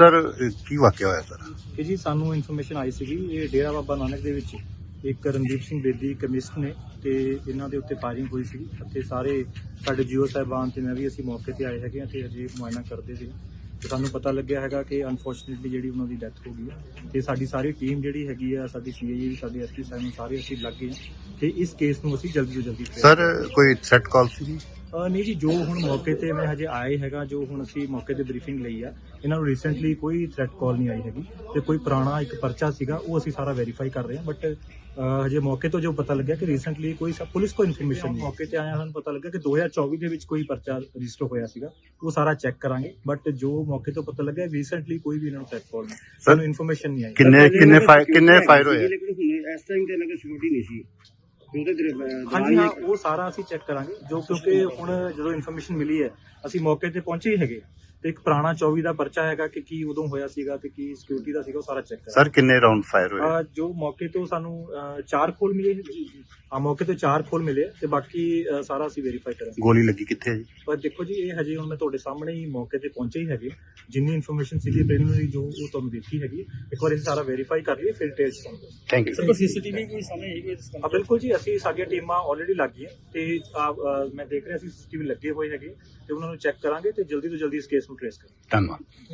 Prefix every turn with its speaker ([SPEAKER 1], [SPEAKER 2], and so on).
[SPEAKER 1] Sir ਕੀ ਵਾਕਿਆ ਹੋਇਆ sir?
[SPEAKER 2] ਕਿ ਜੀ ਸਾਨੂੰ ਇਨਫੋਰਮੇਸ਼ਨ ਆਈ ਸੀਗੀ ਇਹ ਡੇਰਾ ਬਾਬਾ ਨਾਨਕ ਦੇ ਵਿੱਚ ਇੱਕ ਰਣਦੀਪ ਸਿੰਘ ਬੇਦੀ ਕਮਿਸਟ ਨੇ ਤੇ ਇਹਨਾਂ ਦੇ ਉੱਤੇ ਫਾਇਰਿੰਗ ਹੋਈ ਸੀ ਅਤੇ ਸਾਰੇ ਸਾਡੇ ਜੀਓ ਸਾਹਿਬਾਨ ਤੇ ਮੈਂ ਵੀ ਅਸੀਂ ਮੌਕੇ ਤੇ ਆਏ ਹੈਗੇ ਹਾਂ ਤੇ ਅਜੇ ਮੁਆਇਨਾ ਕਰਦੇ ਸੀ ਤੇ ਸਾਨੂੰ ਪਤਾ ਲੱਗਿਆ ਹੈਗਾ ਕਿ ਅਨਫੋਰਚੂਨੇਟਲੀ ਜਿਹੜੀ ਉਹਨਾਂ ਦੀ ਡੈਥ ਹੋ ਗਈ ਹੈ ਤੇ ਸਾਡੀ ਸਾਰੀ ਟੀਮ ਜਿਹੜੀ ਹੈਗੀ ਆ ਸਾਡੀ ਸੀਆਈਏ ਸਾਡੇ ਐਸਪੀ ਸਾਹਿਬ ਨੂੰ ਸਾਰੇ ਅਸੀਂ ਲੱਗ ਗਏ ਹਾਂ ਤੇ ਇਸ ਕੇਸ ਨੂੰ ਅਸੀਂ ਜਲਦੀ ਤੋਂ ਜਲਦੀ
[SPEAKER 1] ਸਰ ਕੋਈ ਥ੍ਰੈਟ ਕਾਲ ਸੀ
[SPEAKER 2] ਨਹੀਂ ਜੀ ਜੋ ਹੁਣ ਮੌਕੇ ਤੇ ਮੈਂ ਹਜੇ ਆਏ ਹੈਗਾ ਜੋ ਹੁਣ ਅਸੀਂ ਮੌਕੇ ਤੇ ਬਰੀਫਿੰਗ ਲਈ ਆ ਇਹਨਾਂ ਨੂੰ ਰੀਸੈਂਟਲੀ ਕੋਈ ਥ੍ਰੈਟ ਕਾਲ ਨਹੀਂ ਆਈ ਹੈਗੀ ਤੇ ਕੋਈ ਪੁਰਾਣਾ ਇੱਕ ਪਰਚਾ ਸੀਗਾ ਉਹ ਅਸੀਂ ਸਾਰਾ ਵੈਰੀਫਾਈ ਕਰ ਰਹੇ ਹਾਂ ਬਟ ਹਜੇ ਮੌਕੇ ਤੋਂ ਜੋ ਪਤਾ ਲੱਗਿਆ ਕਿ ਰੀਸੈਂਟਲੀ ਕੋਈ ਪੁਲਿਸ ਕੋ ਇਨਫੋਰਮੇਸ਼ਨ ਨਹੀਂ ਮੌਕੇ ਤੇ ਆਇਆ ਸਾਨੂੰ ਪਤਾ ਲੱਗਾ ਕਿ 2024 ਦੇ ਵਿੱਚ ਕੋਈ ਪਰਚਾ ਰਜਿਸਟਰ ਹੋਇਆ ਸੀਗਾ ਉਹ ਸਾਰਾ ਚੈੱਕ ਕਰਾਂਗੇ ਬਟ ਜੋ ਮੌਕੇ ਤੋਂ ਪਤਾ ਲੱਗਾ ਰੀਸੈਂਟਲੀ ਕੋਈ ਵੀ ਇਹਨਾਂ ਨੂੰ ਥ੍ਰੈਟ ਕਾਲ ਨਹੀਂ ਸਾਨੂੰ ਇਨਫੋਰਮੇਸ਼ਨ ਨਹੀਂ ਆਈ
[SPEAKER 1] ਕਿੰਨੇ ਕਿੰਨੇ ਫਾਇਰ ਕਿੰਨੇ ਫਾਇਰ ਹੋਏ
[SPEAKER 3] ਲੇਕਿਨ ਹੁਣ ਇਸ ਟਾਈਮ ਤੇ ਇਹਨਾਂ ਕੋਲ ਸਿਕਿਉਰਿਟੀ ਨਹੀਂ ਸੀ
[SPEAKER 2] ਹਾਂਜੀ ਹਾਂ ਉਹ ਸਾਰਾ ਅਸੀਂ ਚੈੱਕ ਕਰਾਂਗੇ। ਜੋ ਕਿਉਂਕਿ ਹੁਣ ਜਦੋਂ ਇਨਫੋਰਮੇਸ਼ਨ ਮਿਲੀ ਹੈ ਅਸੀਂ ਮੌਕੇ ਤੇ ਪਹੁੰਚੇ ਹੀ ਹੈਗੇ। ਤੇ ਇੱਕ ਪੁਰਾਣਾ 24 ਦਾ ਪਰਚਾ ਹੈਗਾ ਕਿ ਕੀ ਉਦੋਂ ਹੋਇਆ ਸੀਗਾ ਤੇ ਕੀ ਸਿਕਿਉਰਿਟੀ ਦਾ ਸੀਗਾ ਉਹ ਸਾਰਾ ਚੈੱਕ ਕਰਾਂਗੇ।
[SPEAKER 1] ਸਰ ਕਿੰਨੇ ਰਾਉਂਡ ਫਾਇਰ ਹੋਏ?
[SPEAKER 2] ਅਹ ਜੋ ਮੌਕੇ ਤੋਂ ਸਾਨੂੰ ਅਹ, ਚਾਰ ਖੋਲ ਮਿਲੇ ਆ ਮੌਕੇ ਤੋਂ ਚਾਰ ਖੋਲ ਮਿਲੇ ਤੇ ਬਾਕੀ ਅਹ, ਸਾਰਾ ਅਸੀਂ ਵੈਰੀਫਾਈ ਕਰਾਂਗੇ।
[SPEAKER 1] ਗੋਲੀ ਲੱਗੀ ਕਿੱਥੇ ਹੈ ਜੀ?
[SPEAKER 2] ਪਰ ਦੇਖੋ ਜੀ ਇਹ ਹਜੇ ਹੁਣ ਮੈਂ ਤੁਹਾਡੇ ਸਾਹਮਣੇ ਹੀ ਮੌਕੇ ਤੇ ਪਹੁੰਚੇ ਹੀ ਹੈਗੇ। ਜਿੰਨੀ ਇਨਫੋਰਮੇਸ਼ਨ ਸੀਗੀ ਪ੍ਰੀਲਿਮਿਨਰੀ ਜੋ ਉਹ ਤੁਹਾਨੂੰ ਦੇਖੀ ਹੈਗੀ ਇੱਕ ਵਾਰ ਅਸੀਂ ਸਾਰਾ ਵੈਰੀਫਾਈ ਕਰ ਲਈਏ ਫਿਰ ਡਿਟੇਲਸ ਤੁਹਾਨੂੰ।
[SPEAKER 1] ਥੈਂਕ ਯੂ
[SPEAKER 3] ਸੀਸੀਟੀਵੀ ਕੋਈ ਸਾਹਮਣੇ ਹੈ ਕੋਈ
[SPEAKER 2] ਆ ਬਿਲਕੁਲ ਜੀ ਅਸੀਂ ਸਾਡੀਆਂ ਟੀਮਾਂ ਆਲਰੇਡੀ ਲੱਗ ਗਈਆਂ ਤੇ ਮੈਂ ਦੇਖ ਰਿਹਾ ਸੀ ਸੀਸੀਟੀਵੀ ਲੱਗੇ ਹੋਏ ਹੈਗੇ ਤੇ ਉਹਨਾਂ ਨੂੰ ਚੈੱਕ ਕਰਾਂਗੇ ਤੇ ਜਲਦੀ ਤੋਂ ਜਲਦੀ ਇਸ ਕੇਸ ਨੂੰ ਟ੍ਰੇਸ ਕਰਾਂਗੇ।
[SPEAKER 1] ਧੰਨਵਾਦ।